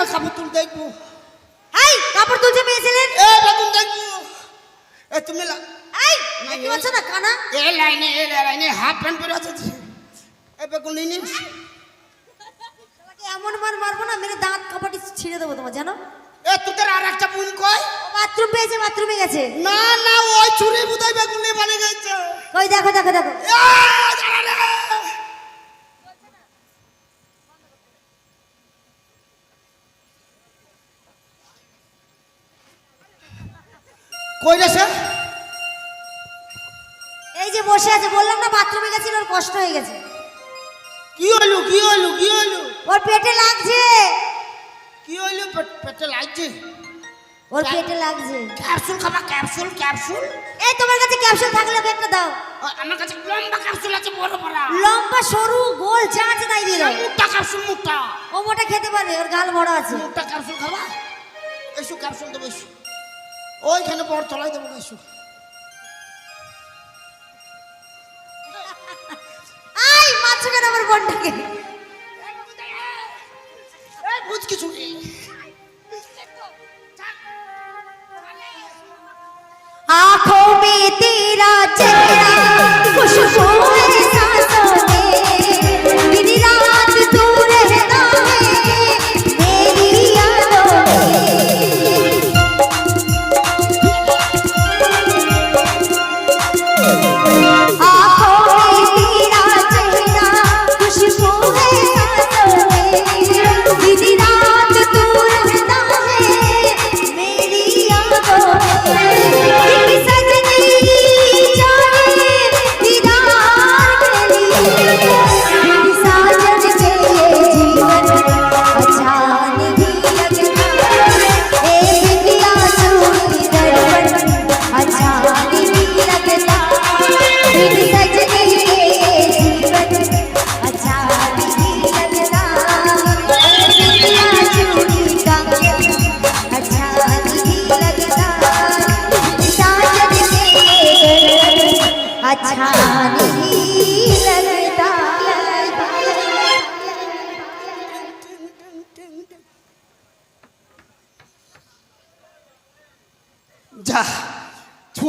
না কাপড় তুল দেখব এই কাপড় তুলছে মেয়ে ছেলের এ বেগুন দেখব এ তুমি এই না, দেখতে না কানা এ লাইনে এ লাইনে হাফ প্যান্ট পরে আছে এ বেগুন নিয়ে নিস এমন মার মারবো না মেরে দাঁত কাপড়টি ছিঁড়ে দেবো তোমার জানো এ তোদের আর একটা বোন কয় বাথরুম পেয়েছে বাথরুমে গেছে না না ওই চুরি বুদাই বেগুন নিয়ে পালিয়ে গেছে ওই দেখো দেখো দেখো এ, দাঁড়া রে। কই গেছে এই যে বসে আছে বললাম না বাথরুমে গেছিল ওর কষ্ট হয়ে গেছে। কি হইল কি হইল কি হইল ওর পেটে লাগছে। কি হইল পেটে লাগছে? ওর পেটে লাগছে। ক্যাপসুল খাবা ক্যাপসুল ক্যাপসুল। এই তোমার কাছে ক্যাপসুল থাকলে ওকে একটা দাও আমার কাছে লম্বা ক্যাপসুল আছে বড় বড়। লম্বা সরু গোল যা আছে তাই দিয়ে দাও। মোটা ক্যাপসুল মোটা। ও মোটা খেতে পারবে ওর গাল বড় আছে। মোটা ক্যাপসুল খাবা? এসো ক্যাপসুল দেবো এসো। ওইখানে পর চলাই দেবো কিছু আই মাছ আমার বোনটাকে এই বুঝ কিছু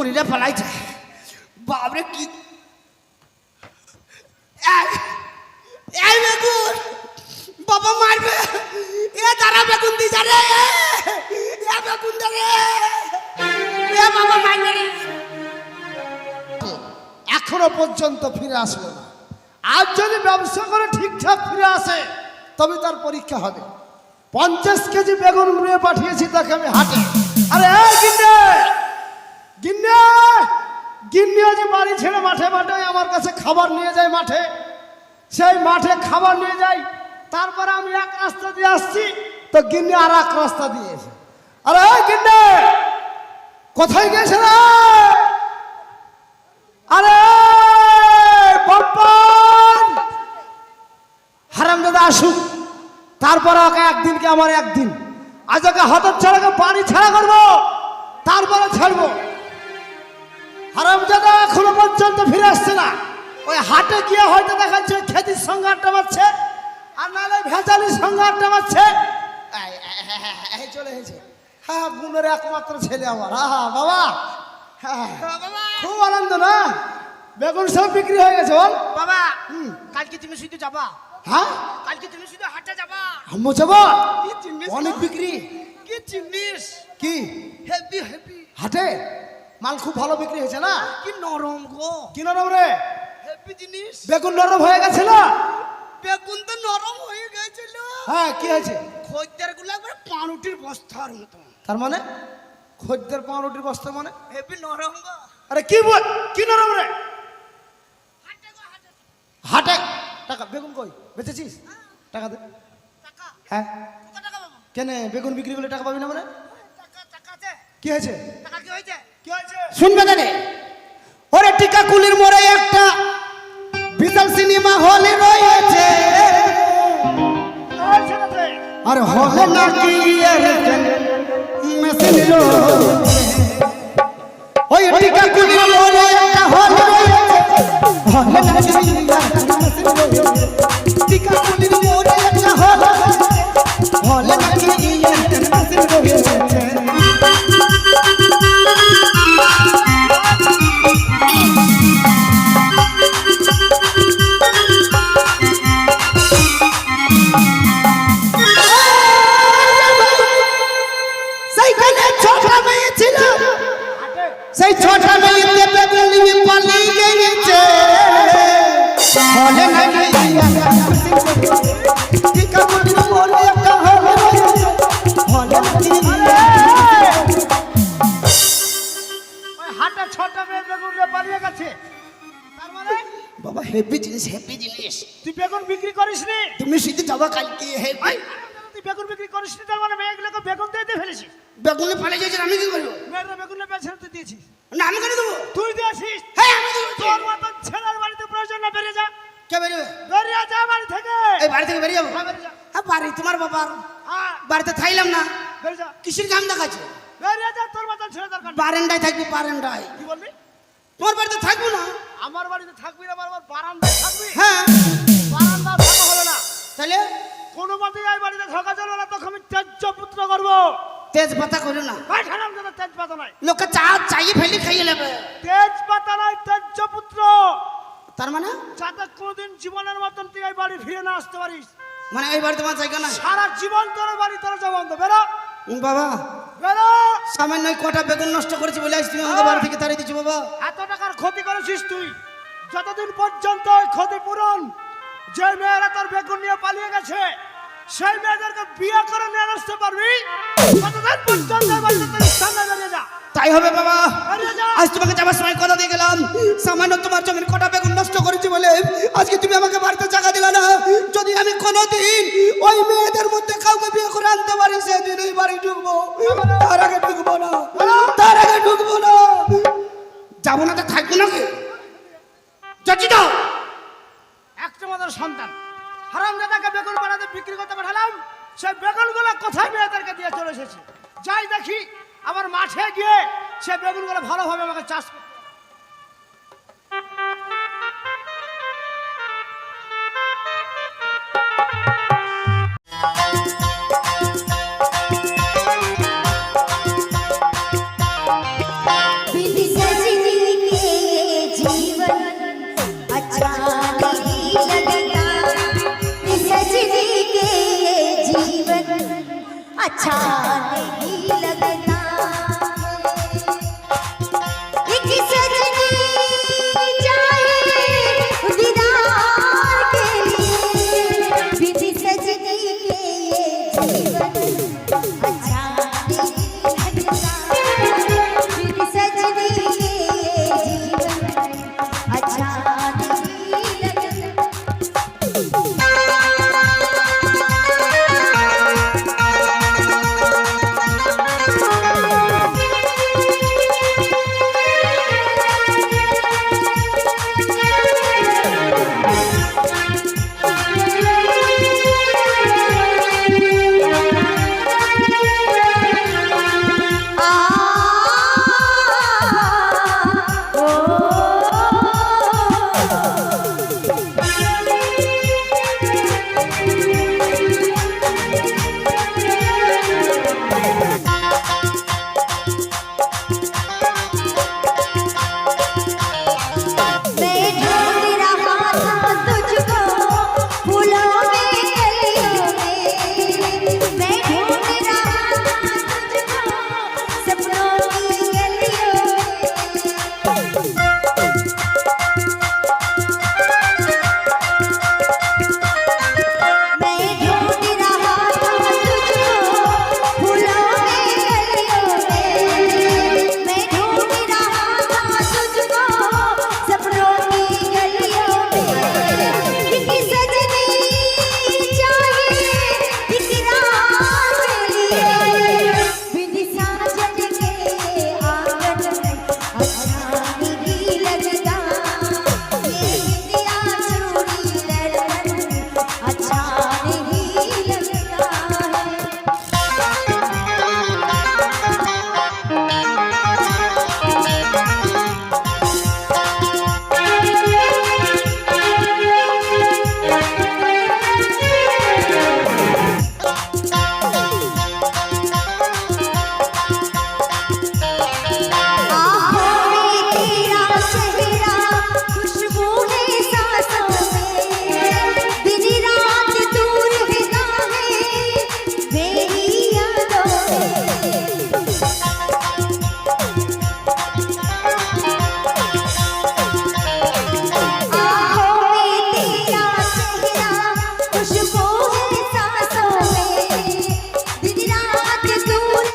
ছুরিটা পালাইছে বাবরে কি বাবা মারবে। এ তারা বেগুন দিছে রে। এ বেগুন দে বাবা মারবে এখনও পর্যন্ত ফিরে আসলো না। আজ যদি ব্যবসা করে ঠিকঠাক ফিরে আসে, তবে তার পরীক্ষা হবে। পঞ্চাশ কেজি বেগুন নিয়ে পাঠিয়েছি তাকে আমি হাটে। আরে গিন্নে গিন্নে যে বাড়ি ছেড়ে মাঠে মাঠে আমার কাছে খাবার নিয়ে যায় মাঠে, সেই মাঠে খাবার নিয়ে যাই তারপরে আমি এক রাস্তা দিয়ে আসছি, তো গিন্নি আর এক রাস্তা দিয়েছে আরে গিন্নে, কোথায় গেছে রে আরে পম্পন হারাম দাদা, আসুক। তারপরে ওকে একদিনকে আমার একদিন। আজ ওকে হঠাৎ ছাড়াকে বাড়ি ছাড়া করব, তারপরে ছাড়বো। পর্যন্ত ফিরে আসছে না। ওই হাটে গিয়ে হয়তো দেখাচ্ছে ওই খেতির সঙ্গে আড্ডা মারছে আর নাহলে ভেজালির সঙ্গে আড্ডা মারছে চলে এসেছে। হ্যাঁ বোনের একমাত্র ছেলে আমার। হ্যাঁ বাবা। খুব আনন্দ না? বেগুন সব বিক্রি হয়ে গেছে বল। বাবা কালকে তুমি শুধু যাবা। হ্যাঁ? কালকে তুমি শুধু হাটে যাবা। আম্মু যাব? অনেক বিক্রি। কি জিনিস কি? হেভি হেভি হাটে? মাল খুব ভালো বিক্রি হয়েছে না? কি নরম গো। কি নরম রে? হেভি জিনিস। বেগুন নরম হয়ে গেছে না? বেগুন তো নরম হয়ে গেছিল হ্যাঁ কি হয়েছে? খদ্দেরগুলো একবার পাউরুটির বস্তার মতো। তার মানে? খদ্দের পাউরুটির বস্তা মানে? হ্যাপি নরম গো। আরে কি বল কি নরম রে? হাটে টাকা বেগুন কই? বেচেছিস? টাকা দে। টাকা। হ্যাঁ। কত টাকা পাবো? কেনে বেগুন বিক্রি করলে টাকা পাবি না মানে টাকা টাকা আছে কি হয়েছে? টাকা কি হয়েছে? শুনবে জানে ওরে টিকা কুলির মোড়ে একটা বিশাল সিনেমা হলে রয়েছে। আর হলে নাকি মেশিন ওই টিকা কুলির মোড়ে একটা হল রয়েছে। হলে নাকি টিকা বাবা হেভি জিনিস হেভি জিনিস। তুই বেগুন বিক্রি করিস নি তুমি শুধু যাবা কালকে হেভি তুই বেগুন বিক্রি করিস নি তার মানে মেয়েগুলোকে বেগুন দিয়ে দিয়ে ফেলেছিস বেগুনে ফেলে দিয়েছিস আমি কি করব? মেয়েরা বেগুনে দিয়েছিস। না আমি কেন দেবো? তুই দিয়েছিস? হ্যাঁ তোর মতন ছেলের বাড়িতে প্রয়োজন না বেড়ে যা। কে বেরোবে? বেরিয়ে যা বাড়ি থেকে। এই বাড়ি থেকে বেরিয়ে যাব। হ্যাঁ, বেরিয়ে বাড়ি তোমার বাবার। হ্যাঁ। বাড়িতে থাইলাম না। বেরিয়ে কিসের কাম দেখাচ্ছে? বেরিয়ে যা তোর মতন ছেলে দরকার বারেন্ডায় থাকবি বারেন্ডায় কি বলবি তোমার বাড়িতে থাকব না? আমার বাড়িতে থাকবি না বারবার বারান্দায় থাকবি? হ্যাঁ। বারান্দা থাকা হলো না। তাহলে? কোনো এই বাড়িতে থাকা চলবে না তোকে আমি তেজ্য পুত্র করব। তেজ পাতা করো না। ভাই খারাপ যেন তেজ নাই। লোকে চা চাইয়ে ফেলি খাইয়ে নেবে। তেজ পাতা নাই তেজ্য পুত্র তার মানে? যাতে কোনোদিন জীবনের মতন তুই এই বাড়ি ফিরে না আসতে পারিস। মানে এই বাড়ি তোমার জায়গা না সারা জীবন তোর বাড়ি তোর বেরো। বাবা। বেরো। সামান্য কটা বেগুন নষ্ট করেছি বলে তুমি আমাকে বাড়ি থেকে তাড়িয়ে দিচ্ছি বাবা। এত টাকার ক্ষতি করেছিস তুই। যতদিন পর্যন্ত ক্ষতিপূরণ যে মেয়েরা তোর বেগুন নিয়ে পালিয়ে গেছে সেই মেয়েদেরকে বিয়ে করে নিয়ে আসতে পারবি? ততদিন পর্যন্ত সামনে বেরিয়ে যা। তাই হবে বাবা। আজ তোমাকে যাবার সময় কথা দিয়ে গেলাম। সামান্য তোমার জমির কটা বেগুন আজকে তুমি আমাকে বাড়িতে জায়গা দিলে না, যদি আমি কোনোদিন ওই মেয়েদের মধ্যে কাউকে বিয়ে করে আনতে পারি, সেদিন এই বাড়ি ঢুকবো। তার আগে ঢুকবো না। তার আগে ঢুকবো না। যাব না তো থাকব নাকি? একটা মাত্র সন্তান। হারাম দাদাকে বেগুন বানাতে বিক্রি করতে পাঠালাম। সেই বেগুনগুলো কোথায় মেয়েদেরকে দিয়ে চলে এসেছে? যাই দেখি, আবার মাঠে গিয়ে সে বেগুন বেগুনগুলো ভালোভাবে আমাকে চাষ